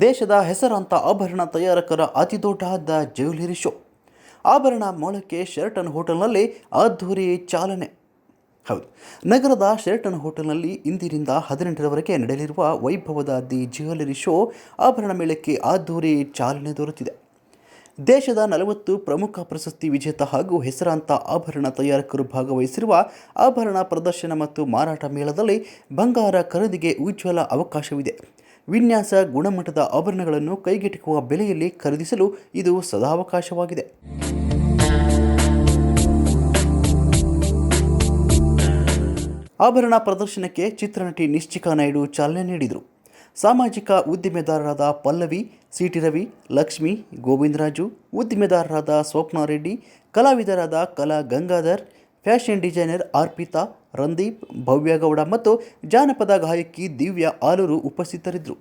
ದೇಶದ ಹೆಸರಾಂತ ಆಭರಣ ತಯಾರಕರ ಅತಿದೊಡ್ಡಾದ ಜ್ಯುವೆಲರಿ ಶೋ ಆಭರಣ ಮೊಳಕೆ ಶೆರ್ಟನ್ ಹೋಟೆಲ್ನಲ್ಲಿ ಅದ್ಧೂರಿ ಚಾಲನೆ. ಹೌದು, ನಗರದ ಶೆರ್ಟನ್ ಹೋಟೆಲ್ನಲ್ಲಿ ಇಂದಿನಿಂದ ಹದಿನೆಂಟರವರೆಗೆ ನಡೆಯಲಿರುವ ವೈಭವದ ದಿ ಜ್ಯುವೆಲರಿ ಶೋ ಆಭರಣ ಮೇಳಕ್ಕೆ ಅದ್ಧೂರಿ ಚಾಲನೆ ದೊರೆತಿದೆ. ದೇಶದ ನಲವತ್ತು ಪ್ರಮುಖ ಪ್ರಶಸ್ತಿ ವಿಜೇತ ಹಾಗೂ ಹೆಸರಾಂತ ಆಭರಣ ತಯಾರಕರು ಭಾಗವಹಿಸಿರುವ ಆಭರಣ ಪ್ರದರ್ಶನ ಮತ್ತು ಮಾರಾಟ ಮೇಳದಲ್ಲಿ ಬಂಗಾರ ಖರೀದಿಗೆ ಉಜ್ವಲ ಅವಕಾಶವಿದೆ. ವಿನ್ಯಾಸ ಗುಣಮಟ್ಟದ ಆಭರಣಗಳನ್ನು ಕೈಗೆಟುಕುವ ಬೆಲೆಯಲ್ಲಿ ಖರೀದಿಸಲು ಇದು ಸದಾವಕಾಶವಾಗಿದೆ. ಆಭರಣ ಪ್ರದರ್ಶನಕ್ಕೆ ಚಿತ್ರನಟಿ ನಿಶ್ಚಿಕಾ ನಾಯ್ಡು ಚಾಲನೆ ನೀಡಿದರು. ಸಾಮಾಜಿಕ ಉದ್ದಿಮೆದಾರರಾದ ಪಲ್ಲವಿ, ಸಿಟಿ ರವಿ, ಲಕ್ಷ್ಮಿ, ಗೋವಿಂದರಾಜು, ಉದ್ದಿಮೆದಾರರಾದ ಸ್ವಪ್ನಾರೆಡ್ಡಿ ಕಲಾವಿದರಾದ ಕಲಾ ಗಂಗಾಧರ್, ಫ್ಯಾಷನ್ ಡಿಸೈನರ್ ಅರ್ಪಿತಾ ರಂದೀಪ್ ಭವ್ಯಗೌಡ ಮತ್ತು ಜಾನಪದ ಗಾಯಕಿ ದಿವ್ಯಾ ಆಲೂರು ಉಪಸ್ಥಿತರಿದ್ದರು.